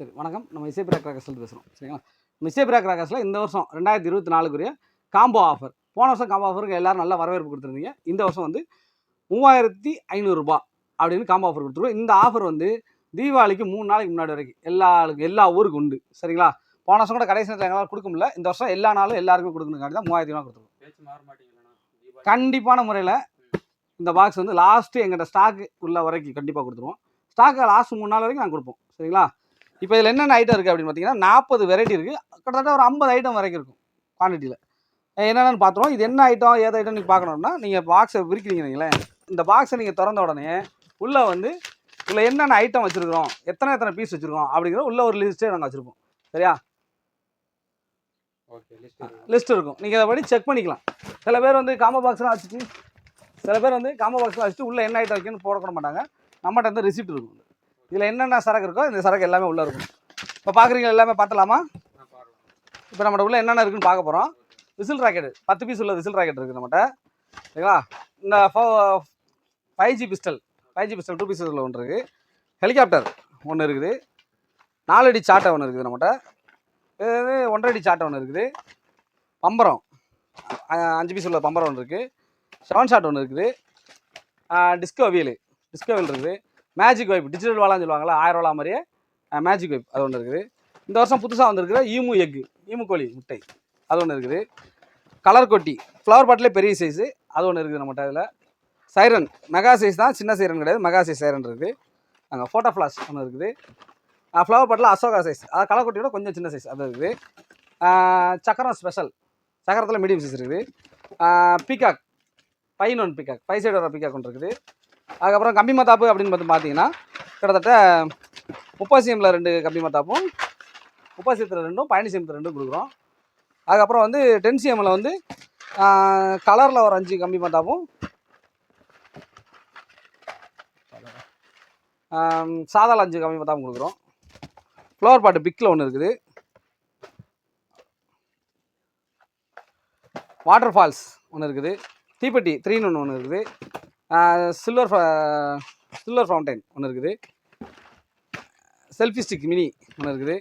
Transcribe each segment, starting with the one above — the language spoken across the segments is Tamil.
சரி வணக்கம். நம்ம இசைபிரா கிராக்கர்ஸ்லேருந்து பேசுகிறோம் சரிங்களா? நம்ம இசைபிரா கிராக்கர்ஸில் இந்த வருஷம் ரெண்டாயிரத்தி இருபத்தி நாலுக்குரிய காம்போ ஆஃபர். போன வருஷம் காம்போ ஆஃபருக்கு எல்லாரும் நல்ல வரவேற்பு கொடுத்துருந்தீங்க. இந்த வருஷம் வந்து மூவாயிரத்தி ஐநூறுரூபா அப்படின்னு காம்போ ஆஃபர் கொடுத்துருவோம் இந்த ஆஃபர் வந்து தீபாவளிக்கு மூணு நாளைக்கு முன்னாடி வரைக்கும் எல்லா ஆளுக்கு எல்லா ஊருக்கு உண்டு. சரிங்களா? போன வருஷம் கூட கடைசி நேரத்தில் எங்களால் கொடுக்க முடியல. இந்த வருஷம் எல்லா நாளும் எல்லாருக்கும் கொடுக்கணுங்காண்டி தான் மூவாயிரத்தி ரூபா கொடுத்துருவோம் கண்டிப்பான முறையில் இந்த பாக்ஸ் வந்து லாஸ்ட்டு எங்கிட்ட ஸ்டாக் உள்ள வரைக்கும் கண்டிப்பாக கொடுத்துருவோம். ஸ்டாக் லாஸ்ட் மூணு நாள் வரைக்கும் நாங்கள் கொடுப்போம். சரிங்களா? இப்போ இதில் என்னென்ன ஐட்டம் இருக்குது அப்படின்னு பார்த்தீங்கன்னா நாற்பது வெரைட்டி இருக்குது கிட்டத்தட்ட ஒரு ஐம்பது ஐட்டம் வரைக்கும் இருக்கும் குவான்டிட்டியில் என்னென்னு பார்த்துருவோம் இது என்ன ஐட்டம் ஏது ஐட்டம் நீங்கள் பார்க்கணுன்னா நீங்கள் பாக்ஸை விரிக்கிறீங்களேன் இந்த பாக்ஸை நீங்கள் திறந்த உடனே உள்ளே வந்து உள்ள என்னென்ன ஐட்டம் வச்சுருக்கிறோம் எத்தனை எத்தனை பீஸ் வச்சுருக்கோம் அப்படிங்கிற உள்ள ஒரு லிஸ்ட்டே நாங்கள் வச்சுருப்போம். சரியா? ஓகே லிஸ்ட் இருக்கும். நீங்கள் அதை படி செக் பண்ணிக்கலாம். சில பேர் வந்து காம்போ பாக்ஸ்லாம் வச்சுட்டு சில பேர் வந்து காம்போ பாக்ஸ்லாம் வச்சுட்டு உள்ளே என்ன ஐட்டம் வைக்கணும்னு போடக்கூட மாட்டாங்க. நம்மகிட்ட வந்து ரிசிப்ட் இருக்கும். இதில் என்னென்ன சரக்கு இருக்கோ இந்த சரக்கு எல்லாமே உள்ளே இருக்கும். இப்போ பார்க்குறீங்க எல்லாமே பார்த்தலாமா இப்போ நம்மகிட்ட உள்ள என்னென்ன இருக்குன்னு பார்க்க போகிறோம் விசில் ராக்கெட் பத்து பீஸ் உள்ள விசில் ராக்கெட் இருக்குது நம்மகிட்ட சரிங்களா? இந்த five G pistol five G pistol two piece உள்ள ஒன்று இருக்குது ஹெலிகாப்டர் ஒன்று இருக்குது. நாலடி சாட்டை ஒன்று இருக்குது நம்மகிட்ட இது ஒன்றரை அடி சாட்டை ஒன்று இருக்குது. பம்பரம். அஞ்சு பீஸ் உள்ள பம்பரம் ஒன்று இருக்குது செவன் ஷாட் ஒன்று இருக்குது. டிஸ்கோ வீல் டிஸ்கோ வீல் இருக்குது. மேஜிக் வைப் டிஜிட்டல் வாலான்னு சொல்லுவாங்களா ஆயிரம் வாலா மாதிரியே மேஜிக் வைப் அது ஒன்று இருக்குது. இந்த வருஷம் புதுசாக வந்திருக்கிற ஈமு எக்கு ஈமு கோழி முட்டை அது ஒன்று இருக்குது. கலர் கொட்டி ஃப்ளவர் பாட்டிலே பெரிய சைஸு அது ஒன்று இருக்குது நம்மகிட்ட அதில். சைரன் மெகா சைஸ் தான் சின்ன சைரன் கிடையாது மெகா சைஸ் சைரன் இருக்குது. அங்கே ஃபோட்டோ ஃப்ளாஷ் ஒன்று இருக்குது. ஃப்ளவர் பாட்டில் அசோகா சைஸ் அது கலர் கொட்டியோட கொஞ்சம் சின்ன சைஸ் அது இருக்குது. சக்கரம் ஸ்பெஷல் சக்கரத்தில் மீடியம் சைஸ் இருக்குது. பீகாக் பைன் ஒன் பீகாக் பை சைடு வர பீகாக் ஒன்று இருக்குது. அதுக்கப்புறம் கம்பி மத்தாப்பு அப்படின்னு பார்த்து பார்த்தீங்கன்னா கிட்டத்தட்ட முப்பாசியமில் ரெண்டு கம்பி மத்தாப்பும் உப்பாசியத்தில் ரெண்டும் பயணிசியத்தில் ரெண்டும் கொடுக்குறோம். அதுக்கப்புறம் வந்து டென்சியமில் வந்து கலரில் ஒரு அஞ்சு கம்பி மத்தாப்பும். சாதால அஞ்சு கம்பி மத்தாப்பும் கொடுக்குறோம். ஃப்ளவர் பாட்டு பிக்கில் ஒன்று இருக்குது. வாட்டர் ஃபால்ஸ் ஒன்று இருக்குது. தீப்பெட்டி த்ரீன்னு ஒன்று ஒன்று இருக்குது. சில்வர் சில்வர் ஃபவுண்டைன் ஒன்று இருக்குது. செல்ஃபி ஸ்டிக் மினி ஒன்று இருக்குது.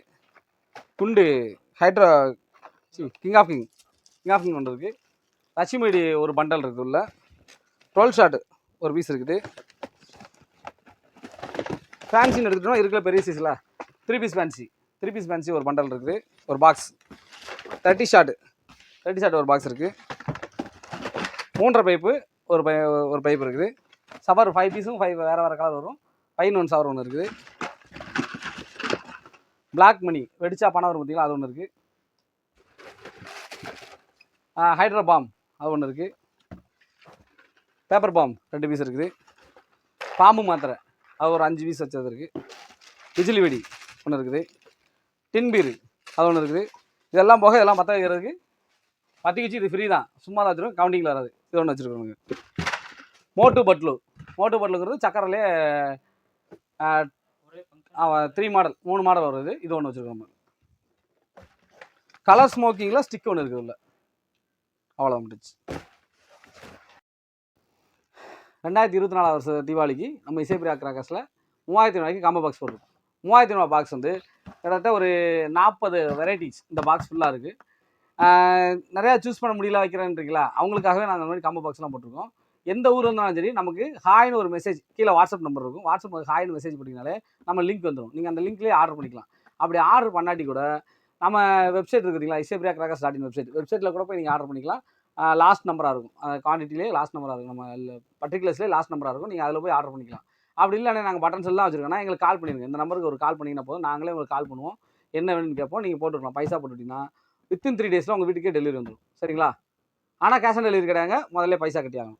குண்டு hydro king of king king of king ஒன்று இருக்குது லட்சுமிடி ஒரு பண்டல் இருக்குது உள்ள. டுவெல் ஷாட் ஒரு பீஸ் இருக்குது. ஃபேன்சின்னு எடுத்துட்டோம்னா இருக்கிற பெரிய சைஸில் three piece fancy three piece fancy ஒரு பண்டல் இருக்குது. ஒரு box thirty shot thirty shot ஒரு பாக்ஸ் இருக்குது மூன்றரை பைப்பு ஒரு பை ஒரு பைப் இருக்குது. சவர் ஃபைவ் பீஸும் ஃபைவ் வேறு வேறு கலர் வரும். ஃபைன் ஒன் சவர் ஒன்று இருக்குது. பிளாக் மணி வெடிச்சா பணம் வரும் பார்த்தீங்களா அது ஒன்று இருக்குது ஹைட்ரோ பாம் அது ஒன்று இருக்குது பேப்பர் பாம் ரெண்டு பீஸ் இருக்குது. பாம்பு மாத்திரை அது ஒரு அஞ்சு பீஸ் வச்சது இருக்குது விஜிலி வெடி ஒன்று இருக்குது. டின் பீர் அது ஒன்று இருக்குது. இதெல்லாம் போக இதெல்லாம் பற்ற வைக்கிறதுக்கு பற்றி வச்சு இது ஃப்ரீ தான். சும்மா தான் வச்சுருக்கோம் கவுண்டிங்கில் வராது. இது ஒன்று வச்சுருக்கோங்க மோட்டு பட்லு. மோட்டு பட்லுங்கிறது சக்கரையிலே த்ரீ மாடல் மூணு மாடல் வருது இது. ஒன்று வச்சுருக்கோம் கலர் ஸ்மோக்கிங்கில் ஸ்டிக் ஒன்று இருக்குது உள்ள. அவ்வளோ முடிச்சு ரெண்டாயிரத்தி இருபத்தி நாலாவது வருஷம் தீபாவளிக்கு நம்ம இசைப்பிரியா கிராக்கர்ஸில் மூவாயிரத்தி ரூபாய்க்கு காம்போ பாக்ஸ் போட்டிருக்கோம். மூவாயிரத்தி ரூபா பாக்ஸ் வந்து கிட்டத்தட்ட ஒரு நாற்பது வெரைட்டிஸ் இந்த பாக்ஸ் ஃபுல்லாக இருக்குது நிறையா சூஸ் பண்ண முடியல வைக்கிறேன்றீங்களா? அவங்களுக்காகவே நாங்கள் அந்த மாதிரி காம்போ பாக்ஸ்லாம் போட்டிருக்கோம். எந்த ஊர் இருந்தாலும் சரி நமக்கு ஹாய்னு ஒரு மெசேஜ் கீழே வாட்ஸ்அப் நம்பர் இருக்கும். வாட்ஸ்அப் ஹாய்னு மெசேஜ் பண்ணிங்கனாலே நம்ம லிங்க் வந்துடும் நீங்கள் அந்த லிங்க்லேயே ஆர்டர் பண்ணிக்கலாம். அப்படி ஆர்டர் பண்ணாட்டி கூட நம்ம வெப்சைட் இருக்குதுங்களா Isaipriya crackers dot in website வெப்சைட்டில் கூட போய் நீங்கள் ஆர்டர் பண்ணிக்கலாம். லாஸ்ட் நம்பராக இருக்கும். குவான்டிட்டிலே லாஸ்ட் நம்பராக இருக்கும். நம்ம பர்டிகுலர்ஸ்லேயே லாஸ்ட் நம்பராக இருக்கும். நீங்கள் அதில் போய் ஆர்டர் பண்ணிக்கலாம். அப்படி இல்லைன்னா நாங்கள் பட்டன்ஸ் எல்லாம் வச்சுருக்கோம்னா எங்களுக்கு கால் பண்ணிடுங்க. இந்த நம்பருக்கு ஒரு கால் பண்ணிங்கன்னா போதும். நாங்களே உங்களுக்கு கால் பண்ணுவோம். என்ன வேணும்னு கேட்போம். நீங்கள் போட்டுக்கலாம். பைசா போட்டுட்டிங்கன்னா வித்தின் த்ரீ டேஸில் உங்கள் வீட்டுக்கே டெலிவரி வந்துடும் சரிங்களா? ஆனால் கேஷ் ஆன் டெலிவரி கிடையாங்க முதல்ல பைசா கட்டியாகணும்.